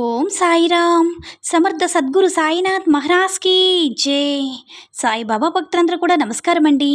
ఓం సాయిరామ్. సమర్థ సద్గురు సాయినాథ్ మహారాజ్కి జై. సాయిబాబా భక్తులందరూ కూడా నమస్కారం అండి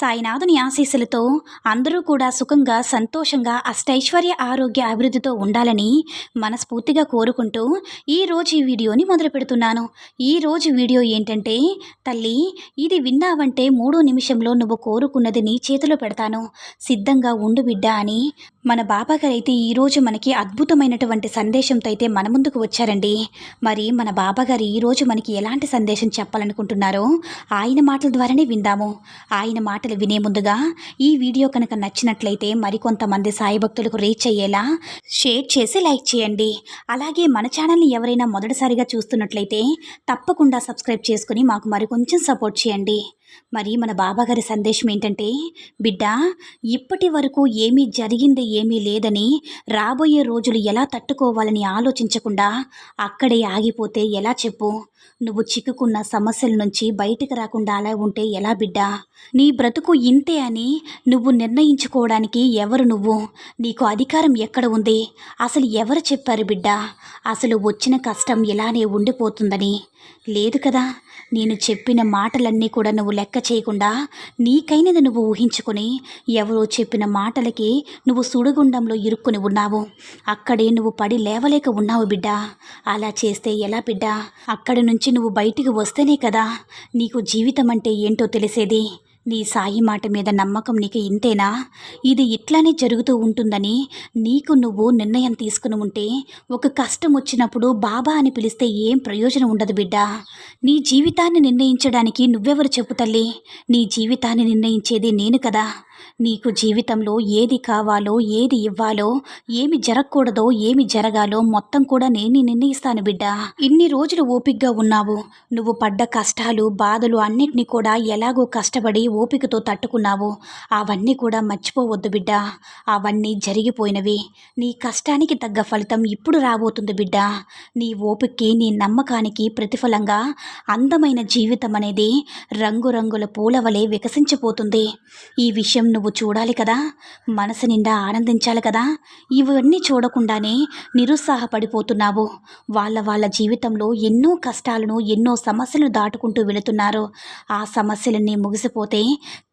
సాయినాథుని ఆశీస్సులతో అందరూ కూడా సుఖంగా సంతోషంగా అష్టైశ్వర్య ఆరోగ్య అభివృద్ధితో ఉండాలని మనస్ఫూర్తిగా కోరుకుంటూ ఈరోజు ఈ వీడియోని మొదలు పెడుతున్నాను. ఈరోజు వీడియో ఏంటంటే తల్లి ఇది విన్నావంటే మూడో నిమిషంలో నువ్వు కోరుకున్నది నీ చేతిలో పెడతాను. సిద్ధంగా ఉండు బిడ్డ అని మన బాబాగారు అయితే ఈరోజు మనకి అద్భుతమైనటువంటి సందేశంతో అయితే మనం ముందుకు వచ్చారండి. మరి మన బాబాగారు ఈరోజు మనకి ఎలాంటి సందేశం చెప్పాలనుకుంటున్నారో ఆయన మాటల ద్వారానే విందాము. ఆయన మాటలు వినే ముందుగా ఈ వీడియో కనుక నచ్చినట్లయితే మరికొంతమంది సాయి భక్తులకు రీచ్ అయ్యేలా షేర్ చేసి లైక్ చేయండి. అలాగే మన ఛానల్ని ఎవరైనా మొదటిసారిగా చూస్తున్నట్లయితే తప్పకుండా సబ్స్క్రైబ్ చేసుకుని మాకు మరికొంచెం సపోర్ట్ చేయండి. మరి మన బాబాగారి సందేశం ఏంటంటే బిడ్డ ఇప్పటి వరకు ఏమీ జరిగింది ఏమీ లేదని రాబోయే రోజులు ఎలా తట్టుకోవాలని ఆలోచించకుండా అక్కడే ఆగిపోతే ఎలా చెప్పు? నువ్వు చిక్కుకున్న సమస్యల నుంచి బయటికి రాకుండా అలా ఉంటే ఎలా బిడ్డ? నీ బ్రతుకు ఇంతే అని నువ్వు నిర్ణయించుకోవడానికి ఎవరు నువ్వు? నీకు అధికారం ఎక్కడ ఉంది? అసలు ఎవరు చెప్పారు బిడ్డ? అసలు వచ్చిన కష్టం ఇలానే ఉండిపోతుందని. లేదు కదా? నేను చెప్పిన మాటలన్నీ కూడా నువ్వు లెక్క చేయకుండా నీకైనది నువ్వు ఊహించుకొని ఎవరో చెప్పిన మాటలకి నువ్వు సుడిగుండంలో ఇరుక్కుని ఉన్నావు. అక్కడే నువ్వు పడి లేవలేక ఉన్నావు బిడ్డ. అలా చేస్తే ఎలా బిడ్డ? అక్కడి నుంచి నువ్వు బయటికి వస్తేనే కదా నీకు జీవితం అంటే ఏంటో తెలిసేది? నీ సాయి మాట మీద నమ్మకం నీకు ఇంతేనా? ఇది ఇట్లానే జరుగుతూ ఉంటుందని నీకు నువ్వు నిర్ణయం తీసుకుని ఉంటే ఒక కష్టం వచ్చినప్పుడు బాబా అని పిలిస్తే ఏం ప్రయోజనం ఉండదు బిడ్డ. నీ జీవితాన్ని నిర్ణయించడానికి నువ్వెవరు చెప్పు తల్లి? నీ జీవితాన్ని నిర్ణయించేది నేను కదా. నీకు జీవితంలో ఏది కావాలో ఏది ఇవ్వాలో ఏమి జరగకూడదో ఏమి జరగాలో మొత్తం కూడా నేను నిర్ణయిస్తాను బిడ్డ. ఇన్ని రోజులు ఓపికగా ఉన్నావు. నువ్వు పడ్డ కష్టాలు బాధలు అన్నిటినీ కూడా ఎలాగో కష్టపడి ఓపికతో తట్టుకున్నావు. అవన్నీ కూడా మర్చిపోవద్దు బిడ్డ. అవన్నీ జరిగిపోయినవి. నీ కష్టానికి తగ్గ ఫలితం ఇప్పుడు రాబోతుంది బిడ్డ. నీ ఓపికకి నీ నమ్మకానికి ప్రతిఫలంగా అందమైన జీవితం అనేది రంగురంగుల పూల వలె వికసించిపోతుంది. ఈ విషయం నువ్వు చూడాలి కదా. మనసు నిండా ఆనందించాలి కదా. ఇవన్నీ చూడకుండానే నిరుత్సాహపడిపోతున్నావు. వాళ్ళ వాళ్ళ జీవితంలో ఎన్నో కష్టాలను ఎన్నో సమస్యలను దాటుకుంటూ వెళుతున్నారు. ఆ సమస్యలన్నీ ముగిసిపోతే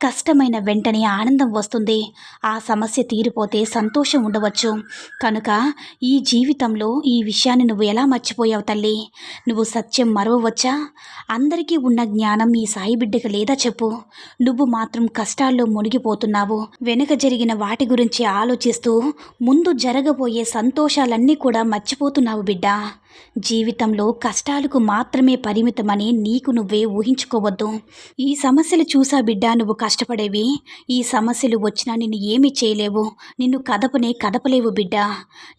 కష్టమైన వెంటనే ఆనందం వస్తుంది. ఆ సమస్య తీరిపోతే సంతోషం ఉండవచ్చు. కనుక ఈ జీవితంలో ఈ విషయాన్ని నువ్వు ఎలా మర్చిపోయావు తల్లి? నువ్వు సత్యం మరవవచ్చా? అందరికీ ఉన్న జ్ఞానం ఈ సాయి బిడ్డకు లేదా చెప్పు. నువ్వు మాత్రం కష్టాల్లో మునిగిపోతున్నావు వెనుక జరిగిన వాటి గురించి ఆలోచిస్తూ ముందు జరగబోయే సంతోషాలన్నీ కూడా మర్చిపోతున్నావు బిడ్డా. జీవితంలో కష్టాలకు మాత్రమే పరిమితమని నీకు నువ్వే ఊహించుకోవద్దు. ఈ సమస్యలు చూసా బిడ్డ నువ్వు కష్టపడేవి. ఈ సమస్యలు వచ్చినా నిన్ను ఏమీ చేయలేవు. నిన్ను కదపనే కదపలేవు బిడ్డ.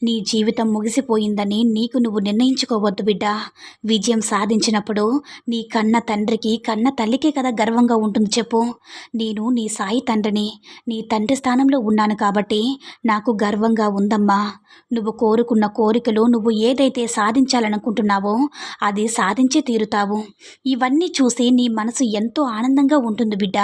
నీ జీవితం ముగిసిపోయిందని నీకు నువ్వు నిర్ణయించుకోవద్దు బిడ్డ. విజయం సాధించినప్పుడు నీ కన్న తండ్రికి కన్న తల్లికే కదా గర్వంగా ఉంటుంది చెప్పు. నేను నీ సాయి తండ్రిని నీ తండ్రి స్థానంలో ఉన్నాను కాబట్టి నాకు గర్వంగా ఉందమ్మా. నువ్వు కోరుకున్న కోరికలు నువ్వు ఏదైతే సాధించాలనుకుంటున్నావో అది సాధించే తీరుతావు. ఇవన్నీ చూసి నీ మనసు ఎంతో ఆనందంగా ఉంటుంది బిడ్డ.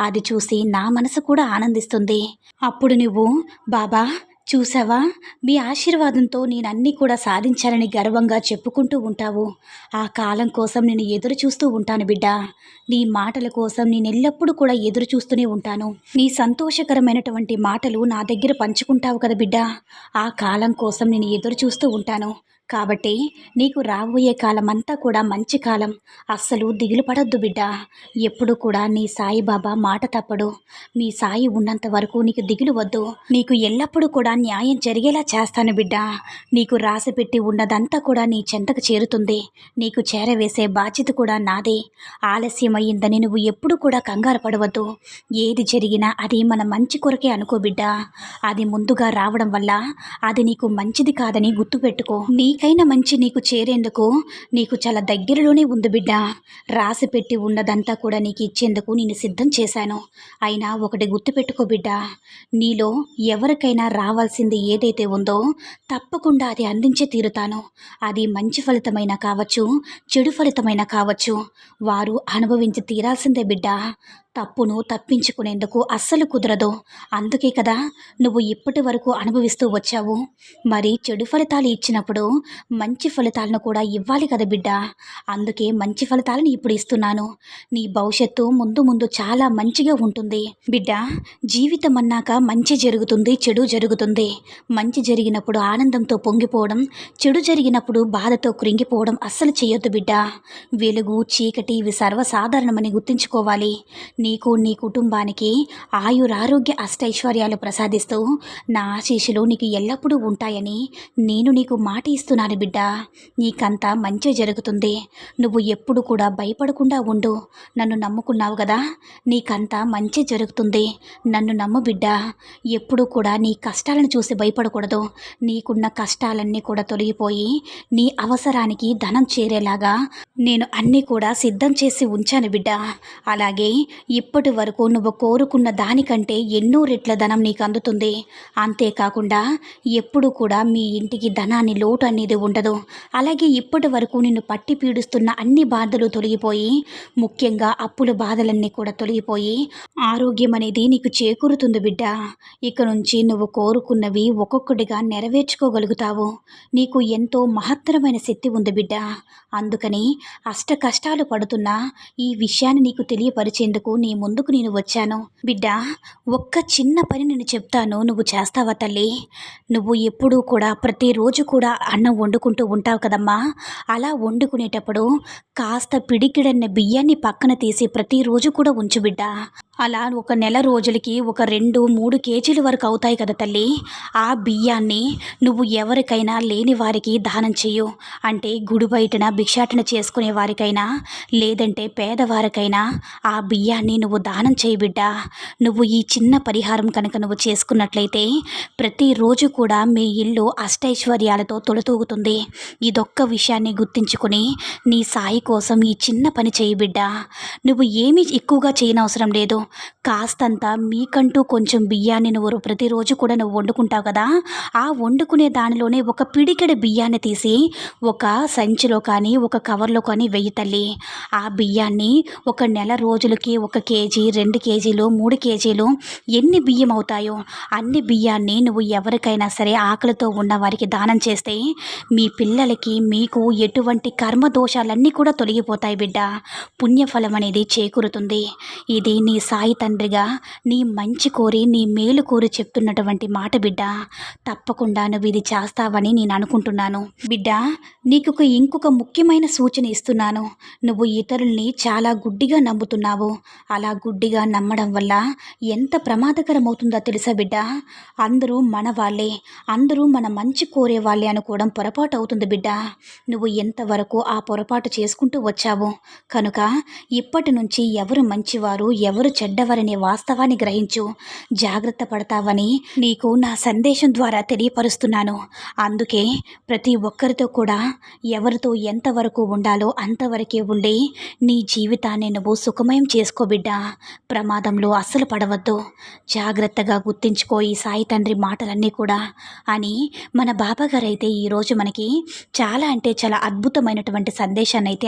అది చూసి నా మనసు కూడా ఆనందిస్తుంది. అప్పుడు నువ్వు బాబా చూసావా? మీ ఆశీర్వాదంతో నేను కూడా సాధించాలని గర్వంగా చెప్పుకుంటూ ఉంటావు. ఆ కాలం కోసం నేను ఎదురు చూస్తూ ఉంటాను బిడ్డ. నీ మాటల కోసం నేను ఎల్లప్పుడూ కూడా ఎదురు చూస్తూనే ఉంటాను. నీ సంతోషకరమైనటువంటి మాటలు నా దగ్గర పంచుకుంటావు కదా బిడ్డ. ఆ కాలం కోసం నేను ఎదురు చూస్తూ ఉంటాను. కాబట్టి నీకు రాబోయే కాలం అంతా కూడా మంచి కాలం. అస్సలు దిగులు పడద్దు బిడ్డ. ఎప్పుడు కూడా నీ సాయిబాబా మాట తప్పడు. మీ సాయి ఉన్నంత వరకు నీకు దిగులు వద్దు. నీకు ఎల్లప్పుడూ కూడా న్యాయం జరిగేలా చేస్తాను బిడ్డ. నీకు రాసిపెట్టి ఉన్నదంతా కూడా నీ చెంతకు చేరుతుంది. నీకు చేరవేసే బాధ్యత కూడా నాదే. ఆలస్యమయ్యిందని నువ్వు ఎప్పుడు కూడా కంగారు పడవద్దు. ఏది జరిగినా అది మన మంచి కొరకే అనుకో బిడ్డ. అది ముందుగా రావడం వల్ల అది నీకు మంచిది కాదని గుర్తుపెట్టుకో. నీ ఎవరికైనా మంచి నీకు చేరేందుకు నీకు చాలా దగ్గరలోనే ఉంది బిడ్డ. రాసి పెట్టి ఉన్నదంతా కూడా నీకు ఇచ్చేందుకు నేను సిద్ధం చేశాను. అయినా ఒకటి గుర్తుపెట్టుకో బిడ్డ. నీలో ఎవరికైనా రావాల్సింది ఏదైతే ఉందో తప్పకుండా అది అందించే తీరుతాను. అది మంచి ఫలితమైనా కావచ్చు చెడు ఫలితమైనా కావచ్చు. వారు అనుభవించి తీరాల్సిందే బిడ్డ. తప్పును తప్పించుకునేందుకు అస్సలు కుదరదు. అందుకే కదా నువ్వు ఇప్పటి వరకు అనుభవిస్తూ వచ్చావు. మరి చెడు ఫలితాలు ఇచ్చినప్పుడు మంచి ఫలితాలను కూడా ఇవ్వాలి కదా బిడ్డ. అందుకే మంచి ఫలితాలను ఇప్పుడు ఇస్తున్నాను. నీ భవిష్యత్తు ముందు ముందు చాలా మంచిగా ఉంటుంది. బిడ్డ జీవితం అన్నాక మంచి జరుగుతుంది చెడు జరుగుతుంది. మంచి జరిగినప్పుడు ఆనందంతో పొంగిపోవడం చెడు జరిగినప్పుడు బాధతో కృంగిపోవడం అస్సలు చేయొద్దు బిడ్డ. వెలుగు చీకటి ఇవి సర్వసాధారణమని గుర్తుంచుకోవాలి. నీకు నీ కుటుంబానికి ఆయురారోగ్య అష్టైశ్వర్యాలు ప్రసాదిస్తూ నా ఆశీస్సులు నీకు ఎల్లప్పుడూ ఉంటాయని నేను నీకు మాట ఇస్తున్నాను బిడ్డ. నీకంతా మంచి జరుగుతుంది. నువ్వు ఎప్పుడు కూడా భయపడకుండా ఉండు. నన్ను నమ్ముకున్నావు కదా? నీకంతా మంచి జరుగుతుంది. నన్ను నమ్ము బిడ్డ. ఎప్పుడు కూడా నీ కష్టాలను చూసి భయపడకూడదు. నీకున్న కష్టాలన్నీ కూడా తొలగిపోయి నీ అవసరానికి ధనం చేరేలాగా నేను అన్నీ కూడా సిద్ధం చేసి ఉంచాను బిడ్డ. అలాగే ఇప్పటి వరకు నువ్వు కోరుకున్న దానికంటే ఎన్నో రెట్ల ధనం నీకు అందుతుంది అంతేకాకుండా ఎప్పుడు కూడా మీ ఇంటికి ధనాన్ని లోటు అనేది ఉండదు. అలాగే ఇప్పటి వరకు నిన్ను పట్టి పీడిస్తున్న అన్ని బాధలు తొలగిపోయి ముఖ్యంగా అప్పుల బాధలన్నీ కూడా తొలగిపోయి ఆరోగ్యం అనేది నీకు చేకూరుతుంది బిడ్డ. ఇక నుంచి నువ్వు కోరుకున్నవి ఒక్కొక్కటిగా నెరవేర్చుకోగలుగుతావు. నీకు ఎంతో మహత్తరమైన శక్తి ఉంది బిడ్డ. అందుకని అష్ట కష్టాలు పడుతున్నా ఈ విషయాన్ని నీకు తెలియపరిచేందుకు నీ ముందుకు నేను వచ్చాను. బిడ్డ ఒక్క చిన్న పని నేను చెప్తాను. నువ్వు చేస్తావా తల్లి? నువ్వు ఎప్పుడూ కూడా ప్రతిరోజు కూడా అన్నం వండుకుంటూ ఉంటావు కదమ్మా. అలా వండుకునేటప్పుడు కాస్త పిడికిడన్న బియ్యాన్ని పక్కన తీసి ప్రతిరోజు కూడా ఉంచు బిడ్డ. అలా ఒక నెల రోజులకి ఒక రెండు మూడు కేజీల వరకు అవుతాయి కదా తల్లి. ఆ బియ్యాన్ని నువ్వు ఎవరికైనా లేని వారికి దానం చెయ్యు. అంటే గుడి బయటన భిక్షాటన చేసుకునే వారికైనా లేదంటే పేదవారికైనా ఆ బియ్యాన్ని నువ్వు దానం చేయబిడ్డా నువ్వు ఈ చిన్న పరిహారం కనుక నువ్వు చేసుకున్నట్లయితే ప్రతిరోజు కూడా మీ ఇల్లు అష్టైశ్వర్యాలతో తొలతూగుతుంది. ఇదొక్క విషయాన్ని గుర్తించుకుని నీ సాయి కోసం ఈ చిన్న పని చేయి బిడ్డ. నువ్వు ఏమీ ఎక్కువగా చేయనవసరం లేదు. కాస్తంత మీకంటూ కొంచెం బియ్యాన్ని నువ్వు ప్రతిరోజు కూడా నువ్వు వండుకుంటావు కదా. ఆ వండుకునే దానిలోనే ఒక పిడికెడు బియ్యాన్ని తీసి ఒక సంచిలో కానీ ఒక కవర్లో కానీ వెయ్యి తల్లి. ఆ బియ్యాన్ని ఒక నెల రోజులకి ఒక కేజీ రెండు కేజీలు మూడు కేజీలు ఎన్ని బియ్యం అవుతాయో అన్ని బియ్యాన్ని నువ్వు ఎవరికైనా సరే ఆకలితో ఉన్న వారికి దానం చేస్తే మీ పిల్లలకి మీకు ఎటువంటి కర్మ దోషాలన్నీ కూడా తొలగిపోతాయి బిడ్డ. పుణ్యఫలం అనేది చేకూరుతుంది. ఇది నీ సాయి తండ్రిగా నీ మంచి కోరి నీ మేలు కోరి చెప్తున్నటువంటి మాట బిడ్డ. తప్పకుండా నువ్వు ఇది చేస్తావని నేను అనుకుంటున్నాను. బిడ్డ నీకు ఒక ఇంకొక ముఖ్యమైన సూచన ఇస్తున్నాను. నువ్వు ఇతరుల్ని చాలా గుడ్డిగా నమ్ముతున్నావు. అలా గుడ్డిగా నమ్మడం వల్ల ఎంత ప్రమాదకరమవుతుందో తెలుసా బిడ్డ? అందరూ మన వాళ్ళే అందరూ మన మంచి కోరే వాళ్ళే అనుకోవడం పొరపాటు అవుతుంది బిడ్డ. నువ్వు ఎంతవరకు ఆ పొరపాటు చేసుకుంటూ వచ్చావు. కనుక ఇప్పటి నుంచి ఎవరు మంచివారు ఎవరు చెడ్డవారనే వాస్తవాన్ని గ్రహించు. జాగ్రత్త పడతావని నీకు నా సందేశం ద్వారా తెలియపరుస్తున్నాను. అందుకే ప్రతి ఒక్కరితో కూడా ఎవరితో ఎంతవరకు ఉండాలో అంతవరకే ఉండి నీ జీవితాన్ని నువ్వు సుఖమయం చేసుకోబిడ్డా ప్రమాదంలో అస్సలు పడవద్దు. జాగ్రత్తగా గుర్తించుకో ఈ సాయి తండ్రి మాటలన్నీ కూడా అని మన బాబాగారు అయితే ఈరోజు మనకి చాలా అంటే చాలా అద్భుతమైనటువంటి సందేశాన్ని అయితే